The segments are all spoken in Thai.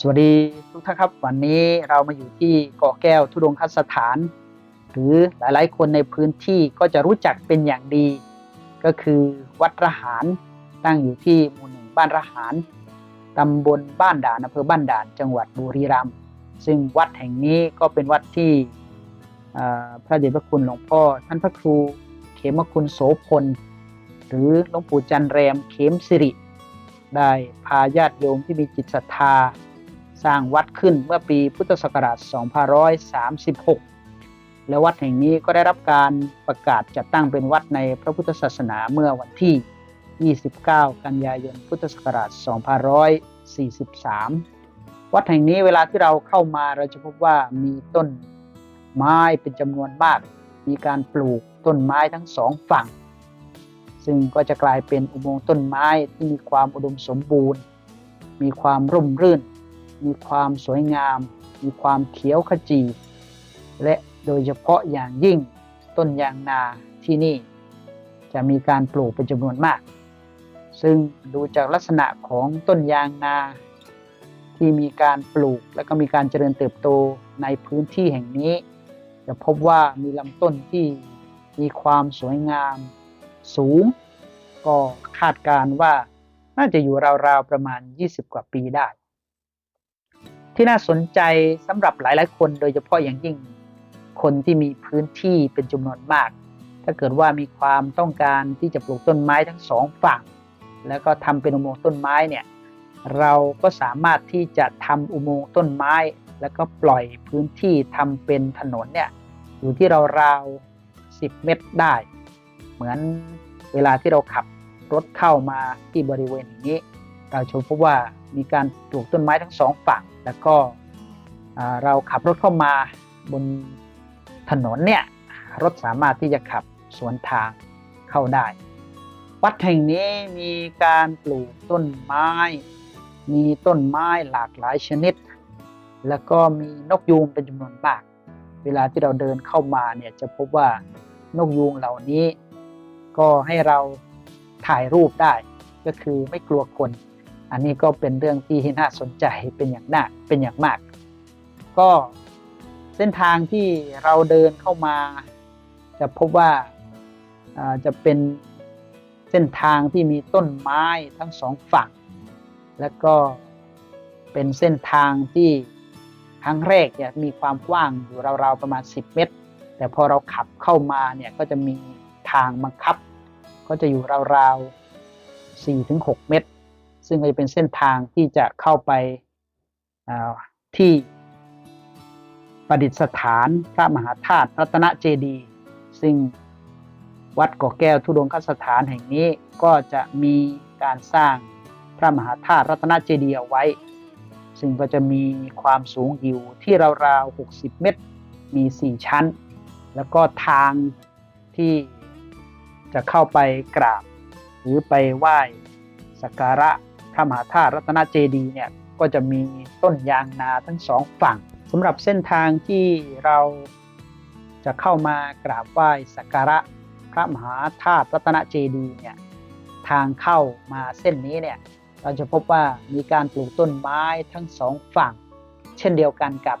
สวัสดีทุกท่านครับ วันนี้เรามาอยู่ที่เกาะแก้วทุดงคสถาน หรือหลายๆ คนในพื้นที่ก็จะรู้จักเป็นอย่างดี ก็คือวัดระหารตั้งอยู่ที่หมู่หนึ่งบ้านระหารตำบลบ้านด่านอำเภอบ้านด่านจังหวัดบุรีรัมย์ซึ่งวัดแห่งนี้ก็เป็นวัดที่พระเดชพระคุณหลวงพ่อท่านพระครูเขมคุณโสพล หรือหลวงปู่จันแรมเขมสิริ ได้พาญาติโยมที่มีจิตศรัทธา สร้างวัดขึ้นเมื่อปีพุทธศักราช 2536 และวัดแห่งนี้ก็ได้รับการประกาศจัดตั้งเป็นวัดในพระพุทธศาสนาเมื่อวันที่ 29 กันยายน พุทธศักราช 2543 วัดแห่งนี้เวลาที่เราเข้ามาเราจะพบว่ามีต้นไม้เป็นจำนวนมาก มีการปลูกต้นไม้ทั้งสองฝั่ง ซึ่งก็จะกลายเป็นอุโมงค์ต้นไม้ที่มีความอุดมสมบูรณ์ มีความร่มรื่น มีความสวยงาม มีความเขียวขจี และโดยเฉพาะอย่างยิ่งต้นยางนาที่นี่ จะมีการปลูกเป็นจำนวนมาก ซึ่งดูจากลักษณะของต้นยางนา ที่มีการปลูกและก็มีการเจริญเติบโตในพื้นที่แห่งนี้ จะพบว่ามีลำต้นที่มีความสวยงามสูง ก็คาดการณ์ว่าน่าจะอยู่ราวๆประมาณ 20 กว่าปีได้ ที่น่าสนใจสำหรับหลาย ๆ คน โดยเฉพาะอย่างยิ่งคนที่มีพื้นที่เป็นจำนวนมาก ถ้าเกิดว่ามีความต้องการที่จะปลูกต้นไม้ทั้งสองฝั่ง แล้วก็ทำเป็นอุโมงค์ต้นไม้เนี่ยเราก็สามารถที่จะทำอุโมงค์ต้นไม้ แล้วก็ปล่อยพื้นที่ทำเป็นถนนเนี่ยอยู่ที่ราวๆ10 เมตรได้ เหมือนเวลาที่เราขับรถเข้ามาที่บริเวณอย่งนี้ เราชมพบว่ามีการปลูกต้นไม้ทั้งสองฝั่ง แล้วก็เราขับรถเข้ามาบนถนนเนี่ยรถสามารถที่จะขับสวนทางเข้าได้ วัดแห่งนี้มีการปลูกต้นไม้ มีต้นไม้หลากหลายชนิด แล้วก็มีนกยูงเป็นจำนวนมาก เวลาที่เราเดินเข้ามาเนี่ยจะพบว่านกยูงเหล่านี้ ก็ให้เราถ่ายรูปได้ ก็คือไม่กลัวคน อันนี้ก็เป็นเรื่องที่น่าสนใจเป็นอย่างหน่าเป็นอย่างมาก ก็เส้นทางที่เราเดินเข้ามา จะพบว่าจะเป็นเส้นทางที่มีต้นไม้ทั้งสองฝั่ง แล้วก็เป็นเส้นทางที่ครั้งแรกเนี่ยมีความกว้างอยู่ราวๆประมาณ 10 เมตร แต่พอเราขับเข้ามาเนี่ยก็จะมีทางบังคับ ก็จะอยู่ราวๆ4-6 เมตร ซึ่งก็จะเป็นเส้นทางที่จะเข้าไปาที่ประดิษฐานพระมหาธาตุรัตนเจดีย์ซึ่งวัดกาะแก้วทุดงคสถานแห่งนี้ก็จะมีการสร้างพระมหาธาตุรัตนเจดีย์เอาไว้ ซึ่งก็จะมีความสูงอยู่ที่ราวๆ 60 เมตร มี 4 ชั้น แล้วก็ทางที่จะเข้าไปกราบ หรือไปไหว้สักการะ พระมหาธาตุรัตนเจดีย์เนี่ยก็จะมีต้นยางนาทั้งสองฝั่งสำหรับเส้นทางที่เราจะเข้ามากราบไหว้สักการะพระมหาธาตุรัตนเจดีย์เนี่ยทางเข้ามาเส้นนี้เนี่ยเราจะพบว่ามีการปลูกต้นไม้ทั้งสองฝั่ง เช่นเดียวกันกับ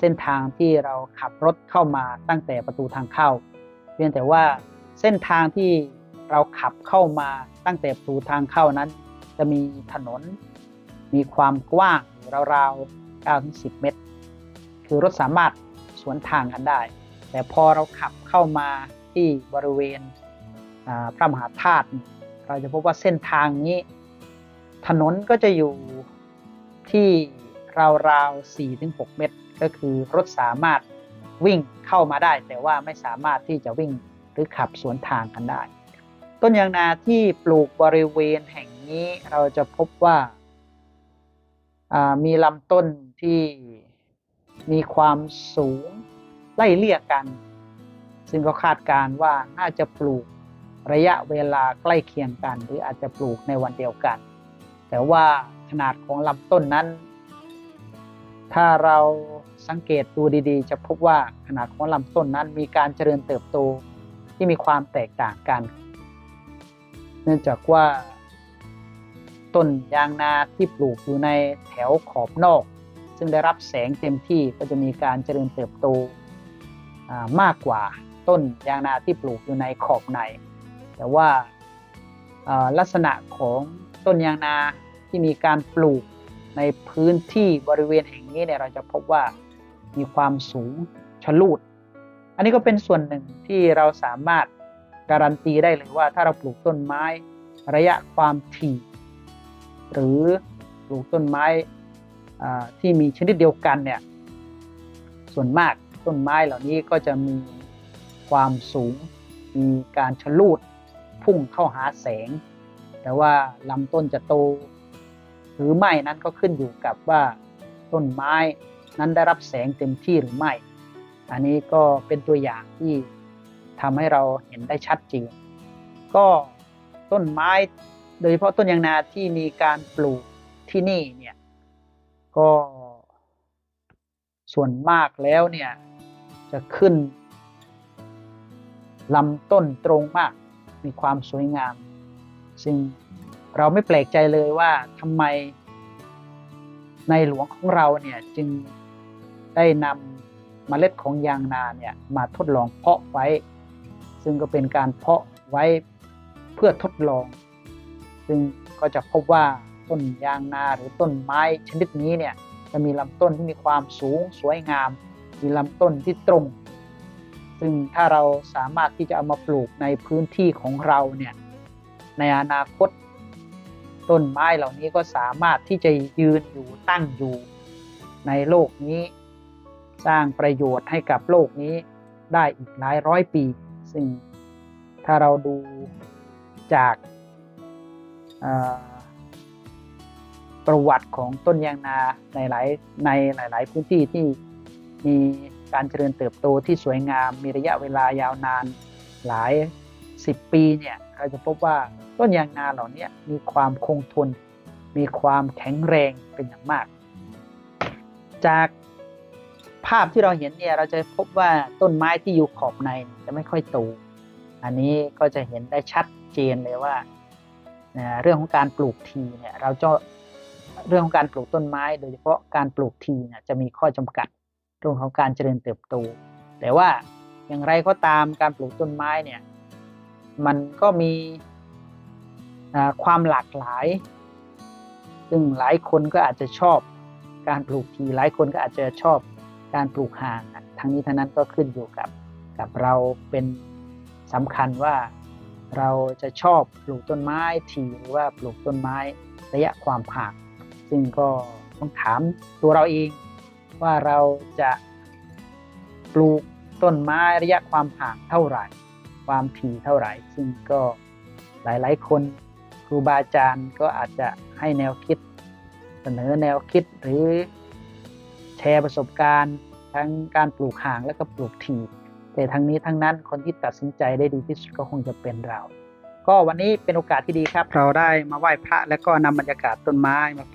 เส้นทางที่เราขับรถเข้ามาตั้งแต่ประตูทางเข้า เพียงแต่ว่าเส้นทางที่เราขับเข้ามาตั้งแต่ประตูทางเข้านั้น จะมีถนน มีความกว้างราวๆ9-10 เมตร คือรถสามารถสวนทางกันได้ แต่พอเราขับเข้ามาที่บริเวณพระมหาธาตุเราจะพบว่าเส้นทางนี้ ถนนก็จะอยู่ที่ราวๆ4-6เมตร ก็คือรถสามารถวิ่งเข้ามาได้ แต่ว่าไม่สามารถที่จะวิ่งหรือขับสวนทางกันได้ ต้นยางนาที่ปลูกบริเวณแห่ง นี้เราจะพบว่าามีลำต้นที่มีความสูงไล่เลี่ยกัน ซึ่งก็คาดการณ์ว่าน่าจะปลูกระยะเวลาใกล้เคียงกัน หรืออาจจะปลูกในวันเดียวกัน แต่ว่าขนาดของลำต้นนั้น ถ้าเราสังเกตดูดีๆ จะพบว่าขนาดของลำต้นนั้นมีการเจริญเติบโตที่มีความแตกต่างกัน เนื่องจากว่า ต้นยางนาที่ปลูกอยู่ในแถวขอบนอก ซึ่งได้รับแสงเต็มที่ก็จะมีการเจริญเติบโตมากกว่าต้นยางนาที่ปลูกอยู่ในขอบใน แต่ว่าอ่าลักษณะของต้นยางนาที่มีการปลูกในพื้นที่บริเวณแห่งนี้เนี่ยเราจะพบว่ามีความสูงชะลูด อันนี้ก็เป็นส่วนหนึ่งที่เราสามารถการันตีได้เลยว่าถ้าเราปลูกต้นไม้ระยะความถี่ หรือปลูกต้นไม้ที่มีชนิดเดียวกันเนี่ยส่วนมากต้นไม้เหล่านี้ก็จะมีความสูงมีการชะลูดพุ่งเข้าหาแสง แต่ว่าลำต้นจะโต หรือไม่นั้นก็ขึ้นอยู่กับว่าต้นไม้นั้นได้รับแสงเต็มที่หรือไม่ อันนี้ก็เป็นตัวอย่างที่ทำให้เราเห็นได้ชัดเจนก็ต้นไม้ โดยเฉพาะต้นยางนาที่มีการปลูกที่นี่เนี่ยก็ส่วนมากแล้วเนี่ยจะขึ้นลำต้นตรงมากมีความสวยงาม ซึ่งเราไม่แปลกใจเลยว่าทำไมในหลวงของเราเนี่ยจึงได้นำเมล็ดของยางนาเนี่ยมาทดลองเพาะไว้ ซึ่งก็เป็นการเพาะไว้เพื่อทดลอง ซึ่งก็จะพบว่าต้นยางนาหรือต้นไม้ชนิดนี้เนี่ยจะมีลำต้นที่มีความสูงสวยงาม มีลำต้นที่ตรง ซึ่งถ้าเราสามารถที่จะเอามาปลูกในพื้นที่ของเราเนี่ยในอนาคต ต้นไม้เหล่านี้ก็สามารถที่จะยืนอยู่ตั้งอยู่ในโลกนี้ สร้างประโยชน์ให้กับโลกนี้ได้อีกหลายร้อยปี ซึ่งถ้าเราดูจาก ประวัติของต้นยางนาในหลายในหลาย ๆ พื้นที่ที่มีการเจริญเติบโตที่สวยงาม มีระยะเวลายาวนานหลายสิบปีเนี่ยเราจะพบว่าต้นยางนาเหล่านี้มีความคงทน มีความแข็งแรงเป็นอย่างมาก จากภาพที่เราเห็นเนี่ยเราจะพบว่าต้นไม้ที่อยู่ขอบในจะไม่ค่อยโตอันนี้ก็จะเห็นได้ชัดเจนเลยว่า นะเรื่องของการปลูกทีเนี่ยเราจะเรื่องของการปลูกต้นไม้ โดยเฉพาะการปลูกทีเนี่ยจะมีข้อจำกัดเรื่องของการเจริญเติบโต แต่ว่าอย่างไรก็ตามการปลูกต้นไม้เนี่ยมันก็มีความหลากหลาย ซึ่งหลายคนก็อาจจะชอบการปลูกทีหลายคนก็อาจจะชอบการปลูกห่างทั้งนี้ทั้งนั้นก็ขึ้นอยู่กับกับเราเป็นสำคัญว่า เราจะชอบปลูกต้นไม้ทีหรือว่าปลูกต้นไม้ระยะความห่างซึ่งก็ต้องถามตัวเราเอง ว่าเราจะปลูกต้นไม้ระยะความห่างเท่าไหร่ ความถี่เท่าไหร่ ซึ่งก็หลายๆ คนครูบาอาจารย์ก็อาจจะให้แนวคิดเสนอแนวคิดหรือแชร์ประสบการณ์ ทั้งการปลูกห่างและก็ปลูกถี่ แต่ทั้งนี้ทั้งนั้นคนที่ตัดสินใจได้ดีที่สุดก็คงจะเป็นเรา ก็วันนี้เป็นโอกาสที่ดีครับ เราได้มาไหว้พระและก็นำบรรยากาศต้นไม้มา